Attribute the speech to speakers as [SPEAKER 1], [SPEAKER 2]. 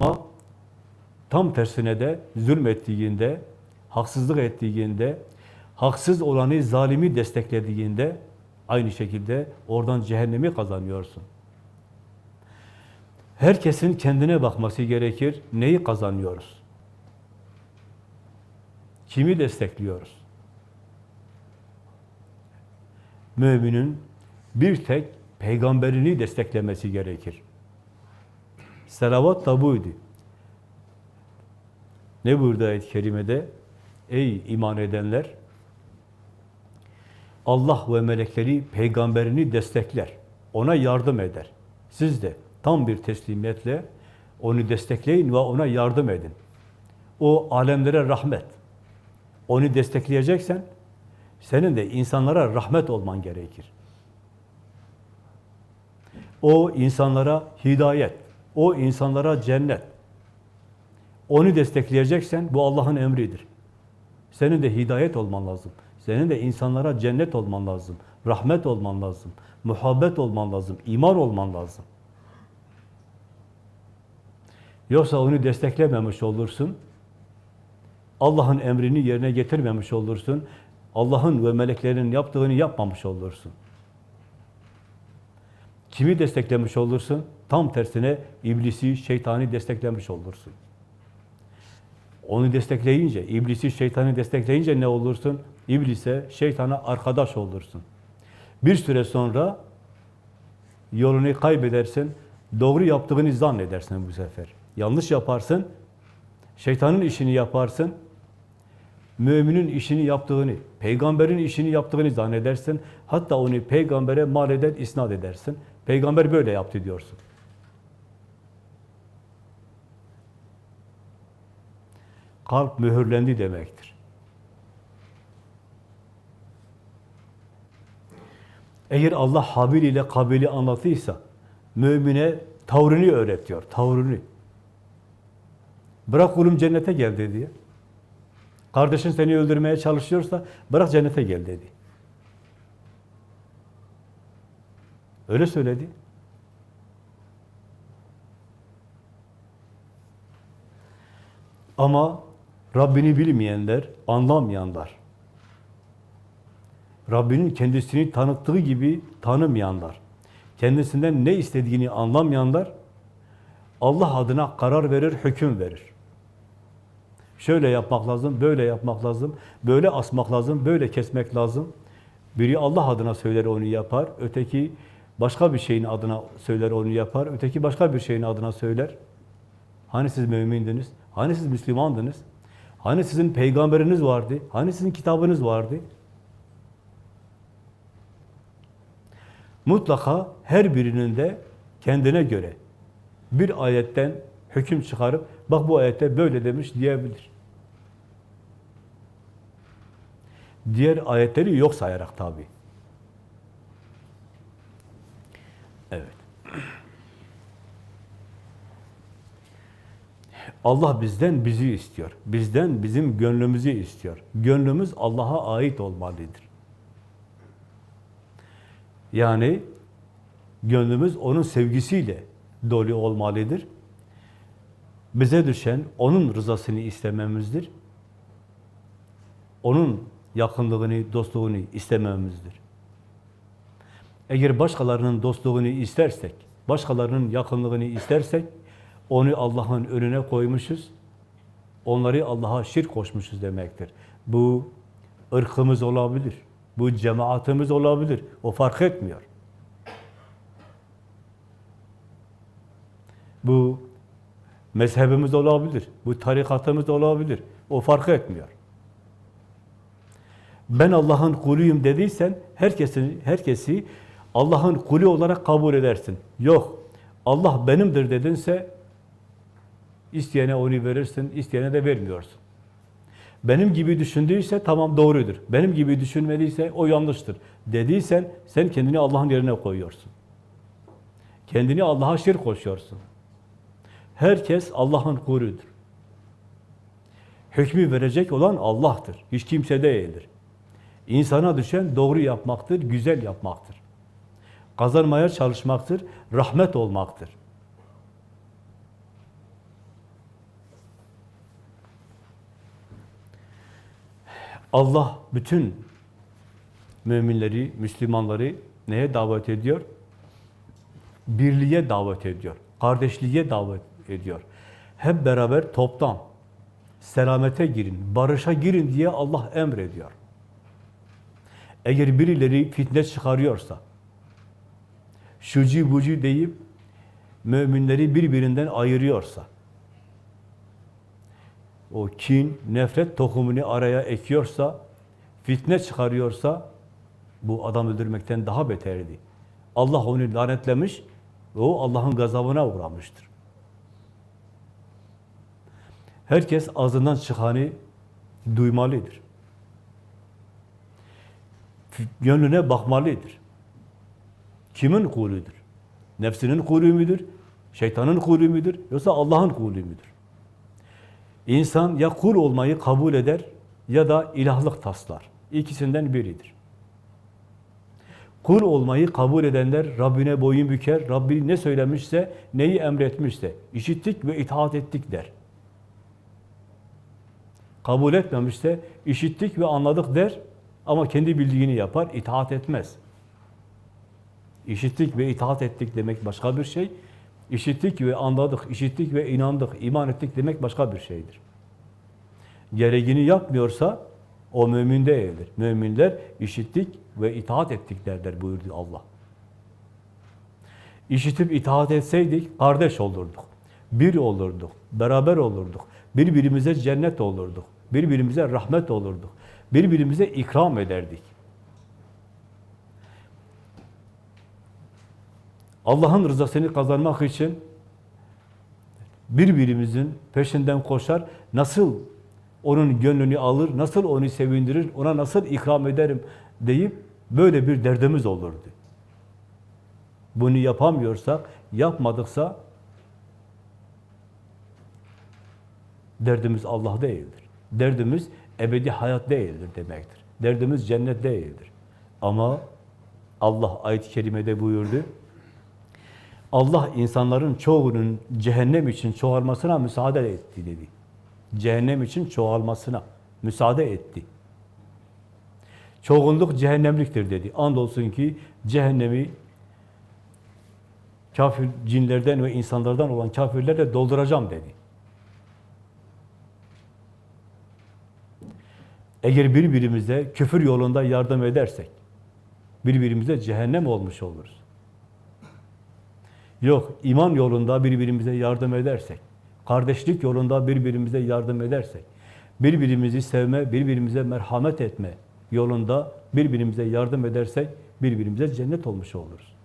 [SPEAKER 1] Ama tam tersine de zulmettiğinde, haksızlık ettiğinde, haksız olanı, zalimi desteklediğinde aynı şekilde oradan cehennemi kazanıyorsun. Herkesin kendine bakması gerekir. Neyi kazanıyoruz? Kimi destekliyoruz? Müminin bir tek peygamberini desteklemesi gerekir. Selavat da buydu. Ne buyurdu ayet-i kerimede? Ey iman edenler! Allah ve melekleri peygamberini destekler. Ona yardım eder. Siz de tam bir teslimiyetle onu destekleyin ve ona yardım edin. O alemlere rahmet. Onu destekleyeceksen senin de insanlara rahmet olman gerekir. O insanlara hidayet, o insanlara cennet. Onu destekleyeceksen bu Allah'ın emridir. Senin de hidayet olman lazım. Senin de insanlara cennet olman lazım. Rahmet olman lazım. Muhabbet olman lazım. iman olman lazım. Yoksa onu desteklememiş olursun. Allah'ın emrini yerine getirmemiş olursun. Allah'ın ve meleklerin yaptığını yapmamış olursun. Kimi desteklemiş olursun? Tam tersine iblisi, şeytani desteklemiş olursun. Onu destekleyince, iblisi, şeytanı destekleyince ne olursun? İblise, şeytana arkadaş olursun. Bir süre sonra yolunu kaybedersin, doğru yaptığını zannedersin bu sefer. Yanlış yaparsın, şeytanın işini yaparsın, müminin işini yaptığını, peygamberin işini yaptığını zannedersin. Hatta onu peygambere mal eder, isnat edersin. Peygamber böyle yaptı diyorsun. Kalp mühürlendi demektir. Eğer Allah Habil ile Kabil'i anlattıysa, mümine tavrını öğretiyor, tavrını. Bırak oğlum cennete gel dedi. Kardeşin seni öldürmeye çalışıyorsa, bırak cennete gel dedi. Öyle söyledi. Ama Rabbini bilmeyenler, anlamayanlar, Rabbinin kendisini tanıttığı gibi tanımayanlar, kendisinden ne istediğini anlamayanlar, Allah adına karar verir, hüküm verir. Şöyle yapmak lazım, böyle yapmak lazım, böyle asmak lazım, böyle kesmek lazım. Biri Allah adına söyler onu yapar, öteki başka bir şeyin adına söyler onu yapar, öteki başka bir şeyin adına söyler. Hani siz mümindiniz? Hani siz Müslümandınız? Hani sizin peygamberiniz vardı? Hani sizin kitabınız vardı? Mutlaka her birinin de kendine göre bir ayetten hüküm çıkarıp bak bu ayette böyle demiş diyebilir. Diğer ayetleri yok sayarak tabi. Allah bizden bizi istiyor. Bizden bizim gönlümüzü istiyor. Gönlümüz Allah'a ait olmalıdır. Yani gönlümüz onun sevgisiyle dolu olmalıdır. Bize düşen onun rızasını istememizdir. Onun yakınlığını, dostluğunu istememizdir. Eğer başkalarının dostluğunu istersek, başkalarının yakınlığını istersek, onu Allah'ın önüne koymuşuz, onları Allah'a şirk koşmuşuz demektir. Bu ırkımız olabilir, bu cemaatimiz olabilir, o fark etmiyor. Bu mezhebimiz olabilir, bu tarikatımız olabilir, o fark etmiyor. Ben Allah'ın kuluyum dediysen, herkesi, herkesi Allah'ın kulü olarak kabul edersin. Yok, Allah benimdir dedinse, isteyene onu verirsin, isteyene de vermiyorsun. Benim gibi düşündüyse tamam doğrudur. Benim gibi düşünmediyse o yanlıştır. Dediysen sen kendini Allah'ın yerine koyuyorsun. Kendini Allah'a şirk koşuyorsun. Herkes Allah'ın kuludur. Hükmü verecek olan Allah'tır. Hiç kimse değildir. İnsana düşen doğru yapmaktır, güzel yapmaktır. Kazanmaya çalışmaktır, rahmet olmaktır. Allah bütün müminleri, Müslümanları neye davet ediyor? Birliğe davet ediyor. Kardeşliğe davet ediyor. Hep beraber toptan selamete girin, barışa girin diye Allah emrediyor. Eğer birileri fitne çıkarıyorsa, şucu bucu deyip müminleri birbirinden ayırıyorsa, o kin, nefret tohumunu araya ekiyorsa, fitne çıkarıyorsa, bu adam öldürmekten daha beterdi. Allah onu lanetlemiş o Allah'ın gazabına uğramıştır. Herkes ağzından çıkanı duymalıdır. Gönlüne bakmalıdır. Kimin kuludur? Nefsinin kulu müdür? Şeytanın kulu müdür? Yoksa Allah'ın kulu müdür? İnsan ya kul olmayı kabul eder ya da ilahlık taslar. İkisinden biridir. Kul olmayı kabul edenler Rabbine boyun büker, Rabbi ne söylemişse, neyi emretmişse, işittik ve itaat ettik der. Kabul etmemişse, işittik ve anladık der ama kendi bildiğini yapar, itaat etmez. İşittik ve itaat ettik demek başka bir şey. İşittik ve anladık, işittik ve inandık, iman ettik demek başka bir şeydir. Gereğini yapmıyorsa o mümin değildir. Müminler işittik ve itaat ettik derler buyurdu Allah. İşitip itaat etseydik kardeş olurduk. Bir olurduk, beraber olurduk. Birbirimize cennet olurduk. Birbirimize rahmet olurduk. Birbirimize ikram ederdik. Allah'ın rızasını kazanmak için birbirimizin peşinden koşar, nasıl onun gönlünü alır, nasıl onu sevindirir, ona nasıl ikram ederim deyip böyle bir derdimiz olurdu. Bunu yapamıyorsak, yapmadıksa derdimiz Allah değildir. Derdimiz ebedi hayat değildir demektir. Derdimiz cennet değildir. Ama Allah ayet-i kerimede buyurdu. Allah insanların çoğunun cehennem için çoğalmasına müsaade etti dedi. Cehennem için çoğalmasına müsaade etti. Çoğunluk cehennemliktir dedi. Andolsun ki cehennemi kafir cinlerden ve insanlardan olan kafirlerle dolduracağım dedi. Eğer birbirimize küfür yolunda yardım edersek, birbirimize cehennem olmuş oluruz. Yok, iman yolunda birbirimize yardım edersek, kardeşlik yolunda birbirimize yardım edersek, birbirimizi sevme, birbirimize merhamet etme yolunda birbirimize yardım edersek, birbirimize cennet olmuş oluruz.